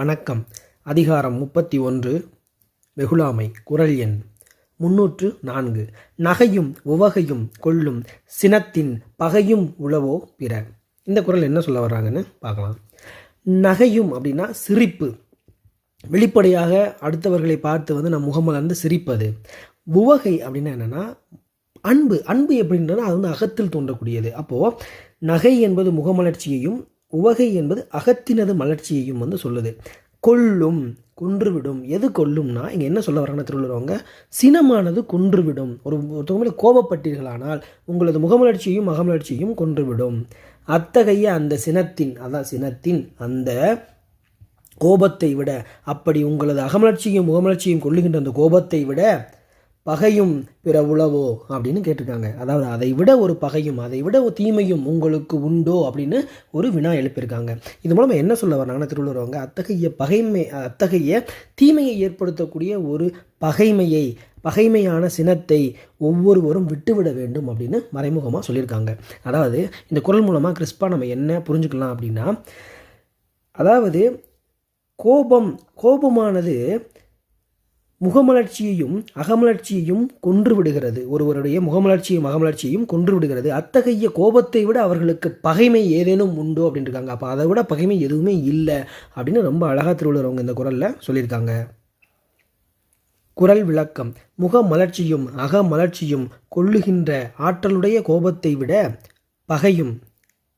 வணக்கம். அதிகாரம் முப்பத்தி ஒன்று. வெகுளாமை குரல் எண் முன்னூற்று நான்கு. நகையும் உவகையும் கொள்ளும் சினத்தின் பகையும் உளவோ பிற. இந்த குரல் என்ன சொல்ல வர்றாங்கன்னு பார்க்கலாம். நகையும் அப்படின்னா சிரிப்பு. வெளிப்படையாக அடுத்தவர்களை பார்த்து வந்து நம் முகமலர்ந்து சிரிப்பது. உவகை அப்படின்னா என்னென்னா அன்பு. அன்பு எப்படின்றது அது வந்து அகத்தில் தோன்றக்கூடியது. அப்போது நகை என்பது முகமலர்ச்சியையும் உவகை என்பது அகத்தினது மலர்ச்சியையும் வந்து சொல்லுது. கொல்லும் கொன்றுவிடும். எது கொல்லும்னா இங்கே என்ன சொல்ல வராங்க திருவள்ளுவங்க சினமானது கொன்றுவிடும். ஒரு ஒருத்தவங்க மேலே கோபப்பட்டீர்களானால் உங்களது முகமலர்ச்சியையும் மகமலர்ச்சியையும் கொன்றுவிடும். அத்தகைய அந்த சினத்தின் அதான் சினத்தின் அந்த கோபத்தை விட அப்படி உங்களது அகமலர்ச்சியும் முகமலர்ச்சியும் கொள்ளுகின்ற அந்த கோபத்தை விட பகையும் பிற உளவோ அப்படின்னு கேட்டிருக்காங்க. அதாவது அதை விட ஒரு பகையும் அதை விட ஒரு தீமையும் உங்களுக்கு உண்டோ அப்படின்னு ஒரு வினா எழுப்பியிருக்காங்க. இது மூலமாக என்ன சொல்ல வர்றாங்கன்னா அவங்க அத்தகைய பகைமை அத்தகைய தீமையை ஏற்படுத்தக்கூடிய ஒரு பகைமையை பகைமையான சினத்தை ஒவ்வொருவரும் விட்டுவிட வேண்டும் அப்படின்னு மறைமுகமாக சொல்லியிருக்காங்க. அதாவது இந்த குரல் மூலமாக கிறிஸ்பா நம்ம என்ன புரிஞ்சுக்கலாம் அப்படின்னா அதாவது கோபம் கோபமானது முகமலர்ச்சியையும் அகமலர்ச்சியையும் கொன்று விடுகிறது ஒருவருடைய முகமலர்ச்சியும் அகமலர்ச்சியையும் கொன்று விடுகிறது அத்தகைய கோபத்தை விட அவர்களுக்கு பகைமை ஏதேனும் உண்டோ அப்படின்னு இருக்காங்க அப்போ அதை விட பகைமை எதுவுமே இல்லை அப்படின்னு ரொம்ப அழகாக திருவள்ளுவங்க இந்த குரலில் சொல்லியிருக்காங்க. குரல் விளக்கம். முகமலர்ச்சியும் அகமலர்ச்சியும் கொள்ளுகின்ற ஆற்றலுடைய கோபத்தை விட பகையும்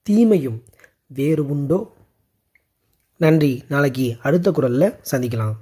தீமையும் வேறு உண்டோ? நன்றி. நாளைக்கு அடுத்த குரலில் சந்திக்கலாம்.